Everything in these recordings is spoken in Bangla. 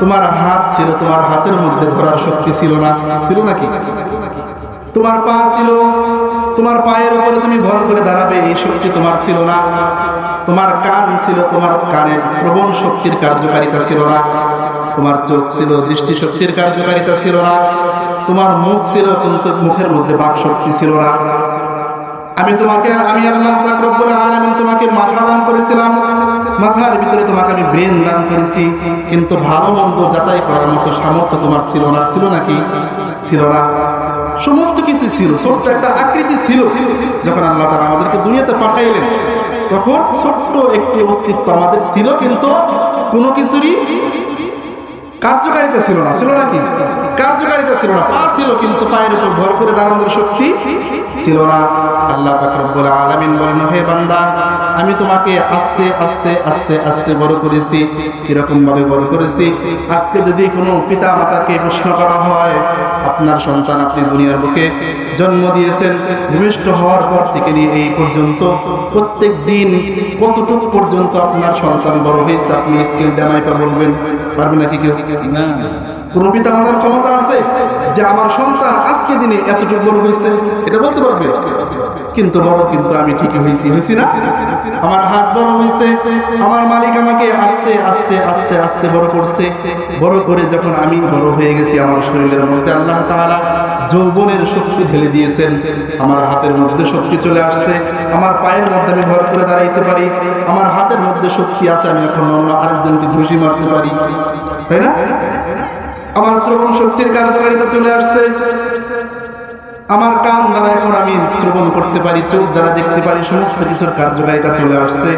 তোমার হাত ছিল, তোমার হাতের মধ্যে ধরার শক্তি ছিল না। ছিল নাকি? তোমার পা ছিল, তোমার পায়ের উপরে তুমি ভর করে দাঁড়াবে, এই শক্তি তোমার ছিল না। তোমার কান ছিল, তোমার কানের শ্রবণ শক্তির কার্যকারিতা ছিল না। তোমার চোখ ছিল, দৃষ্টি শক্তির কার্যকারিতা ছিল না। তোমার মুখ ছিল, কিন্তু মুখের মধ্যে বাক শক্তি ছিল না। আমি তোমাকে, আমি আল্লাহ রব্বুল আলামিন তোমাকে মাথা দান করেছিলাম। মাথার ভিতরে তোমাকে আমি ব্রেন দান করেছি, কিন্তু ভালো মন্দ যাচাই করার মতো সামর্থ্য তোমার ছিল না। ছিল নাকি ছিল না। সমস্ত কিছু ছিল, ছোট্ট একটা আকৃতি ছিল। যখন আল্লাহ তারা আমাদেরকে দুনিয়াতে পাঠাইলেন, তখন ছোট্ট একটি অস্তিত্ব আমাদের ছিল, কিন্তু কোনো কিছুরই কার্যকারিতা ছিল না। ছিল নাকি কার্যকারিতা ছিল না। পা ছিল, কিন্তু পায়ের উপর ভর করে দাঁড়ানোর শক্তি ছিল না। আল্লাহ পাক রব্বুল আলামিন বলেন, হে বান্দা আমি তোমাকে আস্তে আস্তে আস্তে আস্তে বড় করেছি কীরকম ভাবে বড় করেছি। আজকে যদি কোনো পিতা মাতাকে প্রশ্ন করা হয় আপনার সন্তান আপনি দুনিয়ার বুকে জন্ম দিয়েছেন ভূমিষ্ঠ হওয়ার পর থেকে নিয়ে এই পর্যন্ত প্রত্যেক দিন কতটুকু পর্যন্ত আপনার সন্তান বড় হয়েছে আপনি স্কেল জানাইটা বলবেন পারবেন নাকি কেউ? না। কোন পিতা মাতার ক্ষমতা আছে যে আমার সন্তান আজকে দিনে এতটুকু বড় হয়েছে? এটা বলতে পারবে? কিন্তু বড় কিন্তু আমি ঠিকই হয়েছি হয়েছি না? আমার হাত বড় হয়েছে আমার মালিক আমাকে আস্তে আস্তে আস্তে আস্তে বড় করছে। বড় করে যখন আমি বড় হয়ে গেছি, আমার শরীরের মধ্যে আল্লাহ তাআলা যৌবনের শক্তি ঢেলে দিয়েছেন। আমার হাতের মধ্যে শক্তি চলে আসছে। আমার পায়ের মধ্যে আমি ভর করে দাঁড়াইতে পারি। আমার হাতের মধ্যে শক্তি আছে, আমি এখন অন্য আরেকজনকে ঘুষি মারতে পারি। তাই না? আমার শ্রবণ শক্তির কার্যকারিতা চলে আসছে। আমার কান দ্বারা এখন আমি শ্রবণ করতে পারি, চোখ দ্বারা দেখতে পারি, সমস্ত কিছুর কার্যকারিতা চলে আসছে।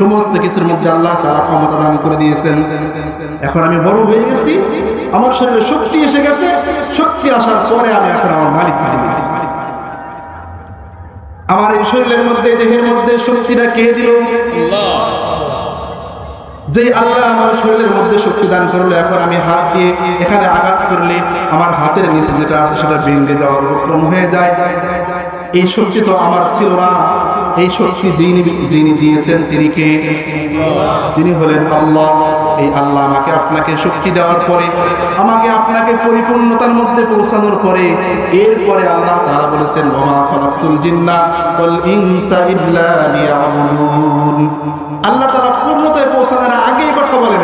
সমস্ত কিছুর মধ্যে আল্লাহ তারা ক্ষমতা দান করে দিয়েছেন। এখন আমি বড় হয়ে গেছি, আমার শরীরে শক্তি এসে গেছে, শক্তি আসার পরে আমি এখন আমার মালিক আমার এই শরীরের মধ্যে, দেহের মধ্যে শক্তিটা কে দিল? যে আল্লাহ আমার শরীরের মধ্যে শক্তি দান করল, এখন আমি হাত দিয়ে এখানে আঘাত করলে আমার হাতের নিচে যেটা আছে সেটা ভেঙে যাওয়ার উপক্রম হয়ে যায়। এই শক্তি তো আমার ছিল না। এই শক্তি যিনি যিনি দিয়েছেন, তিনি কে? তিনি হলেন আল্লাহ। এই আল্লাহ আমাকে আপনাকে শক্তি দেওয়ার পরে, আমাকে আপনাকে পরিপূর্ণতার মধ্যে পৌঁছানোর পরে, এরপরে আল্লাহ তারা বলেছেন আল্লাহ তারা পূর্ণতায় পৌঁছানোর আগেই কথা বলেন।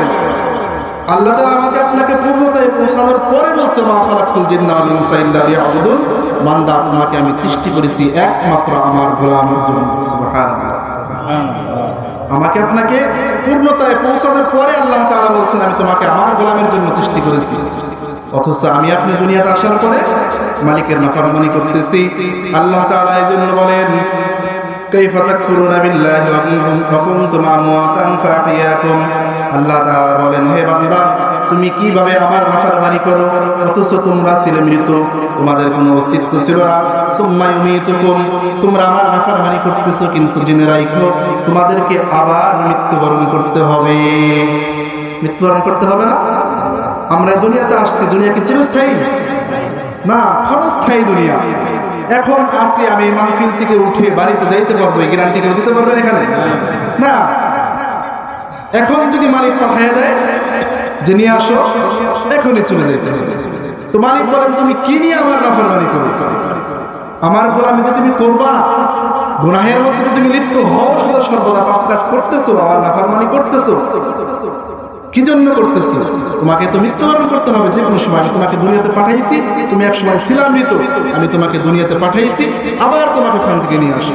আল্লাহ তারা আমাকে আপনাকে পূর্ণতায় পৌঁছানোর পরে বলছে মা খালাকুল জিন্না বান্দা, তোমাকে আমি সৃষ্টি করেছি একমাত্র আমার গোলামের জন্য আমাকে আপনাকে পূর্ণতায় পৌঁছানোর পরে আল্লাহ তাআলা বলছেন আমি তোমাকে আমার গোলামের জন্য সৃষ্টি করেছি অথচ আমি আপনি দুনিয়াতে আসার পরে মালিকের নাফরমানি করতেছি আল্লাহ তাআলা এই জন্য বলেন كيف تكفرون بالله وكنتم أمواتا فأحياكم আল্লাহ তাআলা বলেন হে বান্দা তুমি কীভাবে আমার নাফরমানি করো? অথচ তোমরা ছিলে মৃত, তোমাদের কোনো অস্তিত্ব ছিল না। সুম্মা ইউমিতুকুম, তোমরা আমার নাফরমানি করতেছো কিন্তু জেনে রাখো তোমাদেরকে আবার মৃত্যুবরণ করতে হবে। মৃত্যুবরণ করতে হবে না? আমরা দুনিয়াতে আসছি, দুনিয়া কি চিরস্থায়ী? না, ক্ষণস্থায়ী দুনিয়া। এখন আসি আমি মাহফিল থেকে উঠে বাড়িতে যাইতে পারব, এই গ্যারান্টি কেউ দিতে পারবেন এখানে? না এখন যদি মালিক পাঠাইয়া দেয় যে নিয়ে আসো, এখনই চলে যাইতে হবে। তো মালিক বলেন, তুমি কি নিয়ে আমার নাফরমানি করবে আমার গোলামি যে তুমি করবা, গুনাহের মধ্যে যে তুমি লিপ্ত হও সদা সর্বদা পাপ কাজ করতেছো আমার নাফরমানি করতেছো। কি জন্য করতেছো? তোমাকে তো মৃত্যুবরণ করতে হবে, যে কোনো সময় আমি তোমাকে দুনিয়াতে পাঠাইছি, তুমি এক সময় ছিলাম মৃত আমি তোমাকে দুনিয়াতে পাঠাইছি, আবার তোমাকে ওখান থেকে নিয়ে আসি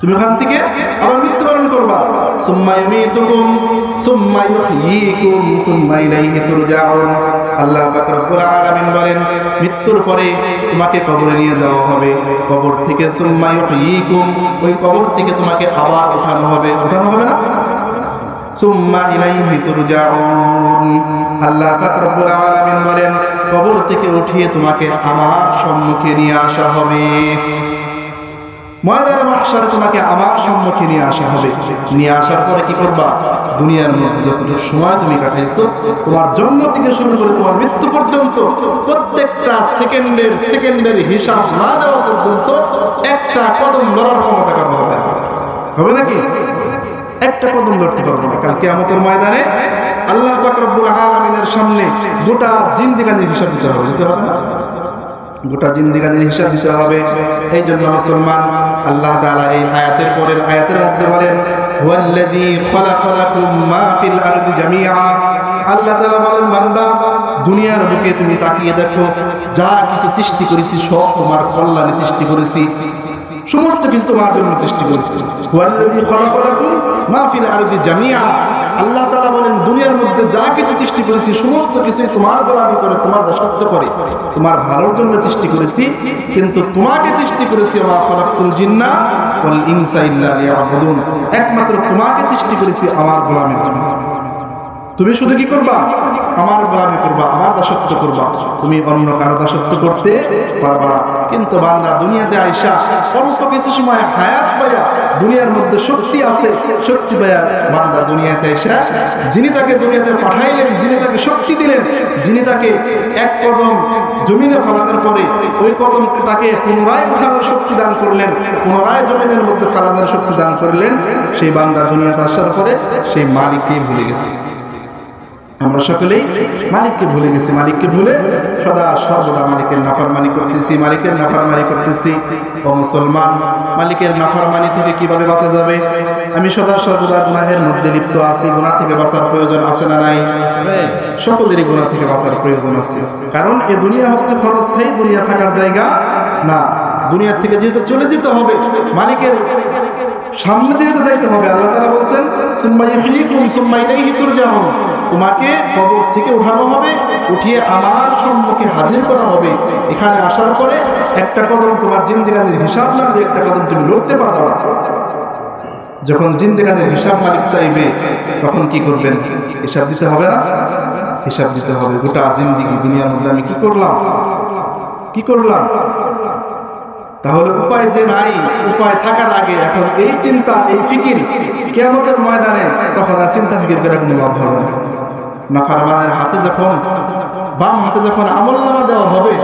তুমি ওখান থেকে আবার মৃত্যুবরণ করবা। সুম্মা সুম্মা সুম্মা ইলাইহি তুরজাউন। আল্লাহ পাক রব্বুল আলামিন বলেন, মৃত্যুর পরে তোমাকে কবরে নিয়ে যাওয়া হবে। কবর থেকে সুম্মা ওই কবর থেকে তোমাকে আবার উঠানো হবে। উঠানো হবে না? সুম্মা ইলাইহি তুরজাউন। আল্লাহ পাক রব্বুল আলামিন বলেন, কবর থেকে উঠিয়ে তোমাকে আমার সম্মুখে নিয়ে আসা হবে। ময়দানে মাহশারে তোমাকে আমার সম্মুখে নিয়ে আসা হবে। নিয়ে আসার পরে কি করবা? দুনিয়ার মধ্যে যতটুকু সময় তুমি কাটাইছো, তোমার জন্ম থেকে শুরু করে তোমার মৃত্যু পর্যন্ত, প্রত্যেকটা সেকেন্ডের সেকেন্ডের হিসাব না দেওয়া পর্যন্ত একটা কদম লড়ার ক্ষমতা কারও হবে হবে নাকি? একটা কদম লড়তে পারব না। কালকে আমাদের ময়দানে আল্লাহ পাক সামনে গোটা জিন্দিগানির হিসাব দিতে হবে দিতে হবে না? গোটা জিন্দিগানির হিসাব দিতে হবে। এই জন্য মুসলমান আল্লাহ তাআলা এই আয়াতের পরের আয়াতের মধ্যে বলেন ওয়াল্লাযী খালাকা লাকুম মা ফিল আরদি জামিআ। আল্লাহ তাআলা বলেন, বান্দা, দুনিয়ার বুকে তুমি তাকিয়ে দেখো, যা কিছু সৃষ্টি করেছি সব তোমার কল্যাণে সৃষ্টি করেছি। সমস্ত কিছু তোমার জন্য সৃষ্টি করেছি। ওয়াল্লাযী খালাকা লাকুম মা ফিল আরদি জামিআ। আল্লাহ তালা বলেন, দুনিয়ার মধ্যে যা কিছু সৃষ্টি করেছি, সমস্ত কিছুই তোমার গোলামি করে, তোমার দাসত্ব করে। তোমার ভালোর জন্য সৃষ্টি করেছি, কিন্তু তোমাকে সৃষ্টি করেছি আমার ফলাক্তুল জিন্না ইনসাইল্লা ইনসা ইল্লা একমাত্র তোমাকে সৃষ্টি করেছি আমার গোলামের জন্য। তুমি শুধু কি করবা? আমার গোলামি করবা, আমার দাসত্ব করবা। তুমি অন্য কারও দাসত্ব করতে পারবা না। কিন্তু বান্দা, দুনিয়াতে আইসা অল্প কিছু সময় হায়াত পাইয়া দুনিয়ার মধ্যে শক্তি আছে, শক্তি পাইয়া বান্দা দুনিয়াতে আইসা, যিনি তাকে দুনিয়াতে পাঠাইলেন, যিনি তাকে শক্তি দিলেন, যিনি তাকে এক কদম জমিনে ফলানোর পরে ওই কদমটাকে পুনরায় উঠানোর শক্তি দান করলেন, পুনরায় জমিনের মধ্যে ফেলানোর শক্তি দান করলেন, সেই বান্দা দুনিয়াতে আসার পরে সেই মালিককেই ভুলে গেছে। আমরা সকলেই মালিককে ভুলে গেছি, মালিককে ভুলে সদা সর্বদা মালিকের নাফারমানি করতেছি, মালিকের নাফারমানি করতেছি। ও মুসলমান, মালিকের নাফারমানি থেকে কীভাবে বাঁচা যাবে? আমি সদা সর্বদা গুনাহের মধ্যে লিপ্ত আছি, গুনাহ থেকে বাঁচার প্রয়োজন আছে না নাই? সকলেরই গুনাহ থেকে বাঁচার প্রয়োজন আছে। কারণ এ দুনিয়া হচ্ছে ক্ষণস্থায়ী দুনিয়া থাকার জায়গা না। দুনিয়ার থেকে যেহেতু চলে যেতে হবে, মালিকের সামনে যেহেতু যাইতে হবে, আল্লাহ তারা বলছেন তোমাকে কবর থেকে উঠানো হবে, উঠিয়ে আমার সম্মুখে হাজির করা হবে। এখানে আসার পরে একটা কদম তোমার জিন্দিগানির হিসাব না একটা কদম তুমি লড়তে পারবে না। যখন জিন্দিগানির হিসাব মালিক চাইবে, তখন কি করবেন? হিসাব দিতে হবে না? হিসাব দিতে হবে। গোটা জিন্দিগি, দুনিয়ার মধ্যে আমি কি করলাম? কি করলাম? তাহলে উপায় যে নাই, উপায় থাকার আগে এখন এই চিন্তা, এই ফিকির কেমতের ময়দানে তখন আর চিন্তা ফিকির করে কোনো লাভ হবে না। নাফারমানের হাতে যখন, বাম হাতে যখন আমল নামা দেওয়া হবে